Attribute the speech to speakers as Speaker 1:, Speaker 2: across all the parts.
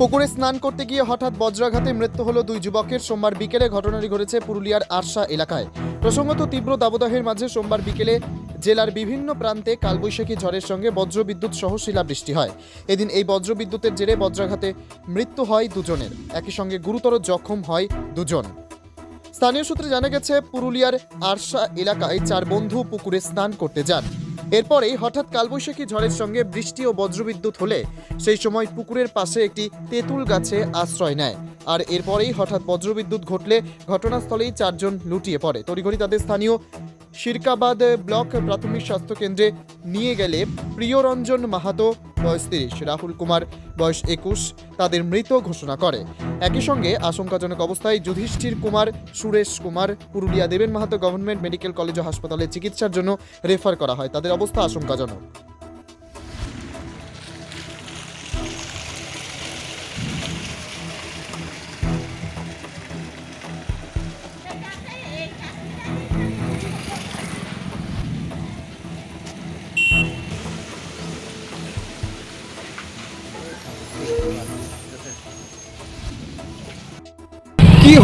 Speaker 1: পুকুরে স্নান করতে গিয়ে হঠাৎ বজ্রাঘাতে মৃত্যু হলো দুই যুবকের। সোমবার বিকেলে ঘটনাটি ঘটেছে পুরুলিয়ার আরশা এলাকায়। প্রসঙ্গত, তীব্র দাবদাহের মাঝে সোমবার বিকেলে জেলার বিভিন্ন প্রান্তে কালবৈশাখী ঝড়ের সঙ্গে বজ্রবিদ্যুৎ সহ শিলাবৃষ্টি হয়। এদিন এই বজ্রবিদ্যুতের জেরে বজ্রাঘাতে মৃত্যু হয় দুজনের। একই সঙ্গে গুরুতর জখম হয় দুজন। স্থানীয় সূত্রে জানা গেছে, পুরুলিয়ার আরশা এলাকায় চার বন্ধু পুকুরে স্নান করতে যান। এরপরেই হঠাৎ কালবৈশাখী ঝড়ের সঙ্গে বৃষ্টি ও বজ্রবিদ্যুৎ হলে সেই সময় পুকুরের পাশে একটি তেঁতুল গাছে আশ্রয় নেয়। আর এরপরেই হঠাৎ বজ্রবিদ্যুৎ ঘটলে ঘটনাস্থলেই চারজন লুটিয়ে পড়ে। তড়িঘড়ি তাদের স্থানীয় শিরকাবাদ ব্লক প্রাথমিক স্বাস্থ্যকেন্দ্রে নিয়ে গেলে প্রিয়রঞ্জন মাহাতো বয়স তিরিশ, রাহুল কুমার বয়স একুশ, তাদের মৃত ঘোষণা করে। একই সঙ্গে আশঙ্কাজনক অবস্থায় Yudhishthir Kumar, Suresh Kumar, Purulia Deben Mahato government medical college ও হাসপাতালে চিকিৎসার জন্য রেফার করা হয়। তাদের অবস্থা আশঙ্কাজনক।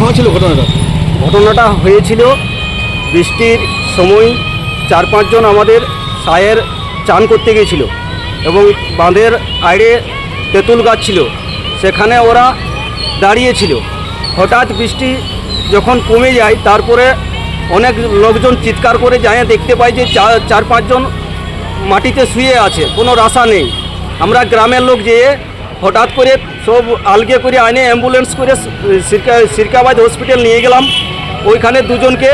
Speaker 2: হয়েছিল ঘটনাটা?
Speaker 3: ঘটনাটা হয়েছিল, বৃষ্টির সময় চার পাঁচজন আমাদের সায়ের চান করতে গিয়েছিল এবং বাঁধের আড়ে তেঁতুল গাছ ছিল, সেখানে ওরা দাঁড়িয়েছিল। হঠাৎ বৃষ্টি যখন কমে যায়, তারপরে অনেক লোকজন চিৎকার করে যায়, দেখতে পাই যে চার চার পাঁচজন মাটিতে শুয়ে আছে, কোনো রাশা নেই। আমরা গ্রামের লোক যেয়ে হঠাৎ করে সব আলগে করে আনে অ্যাম্বুলেন্স করে সিরকা সিরকাবাদ হসপিটাল নিয়ে গেলাম। ওইখানে দুজনকে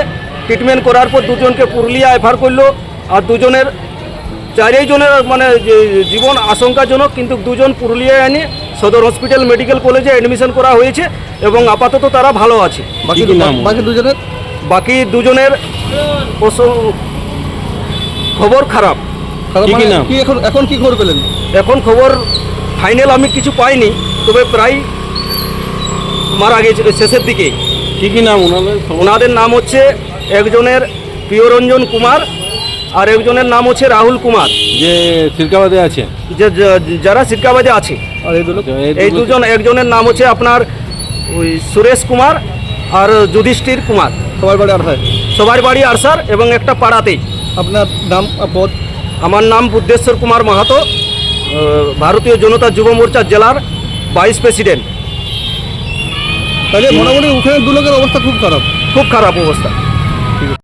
Speaker 3: ট্রিটমেন্ট করার পর দুজনকে পুরুলিয়া এফার করল। আর দুজনের চারই জনের মানে জীবন আশঙ্কাজনক কিন্তু দুজন পুরুলিয়ায় এনে সদর হসপিটাল মেডিকেল কলেজে অ্যাডমিশন করা হয়েছে এবং আপাতত তারা ভালো আছে।
Speaker 2: বাকি? বাকি দুজনের?
Speaker 3: বাকি দুজনের খবর খারাপ।
Speaker 2: খারাপ
Speaker 4: কি কি
Speaker 2: মানে এখন কি খবর পেলেন?
Speaker 3: এখন খবর ফাইনাল আমি কিছু পাইনি তবে প্রায় মারা গেছে শেষের দিকে।
Speaker 4: কি কি নাম ওনাদের
Speaker 3: ওনাদের নাম হচ্ছে একজনের প্রিয়রঞ্জন কুমার আর একজনের নাম হচ্ছে রাহুল কুমার।
Speaker 4: যে সিরকাবাদে আছে?
Speaker 3: যে যারা সিরকাবাজে আছে।
Speaker 2: এই
Speaker 3: দুজন একজনের নাম হচ্ছে আপনার ওই সুরেশ কুমার আর যুধিষ্ঠির কুমার।
Speaker 2: সবার বাড়ি আঠায়
Speaker 3: সবার বাড়ি আরসার এবং একটা পাড়াতেই।
Speaker 2: আপনার নাম পদ?
Speaker 3: আমার নাম বুদ্ধেশ্বর কুমার মাহাতো। ভারতীয় জনতা যুব মোর্চা জেলার ভাইস প্রেসিডেন্ট।
Speaker 2: তাহলে মোটামুটি ওখানে দু লোকের অবস্থা খুব খারাপ।
Speaker 3: খুব খারাপ অবস্থা।